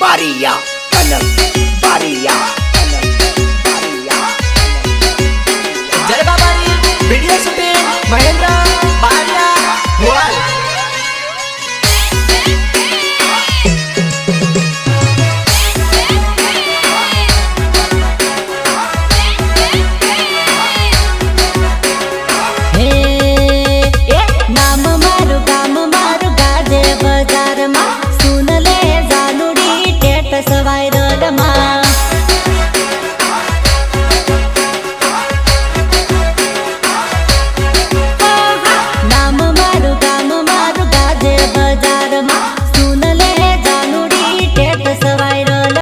बारिया कनक बारिया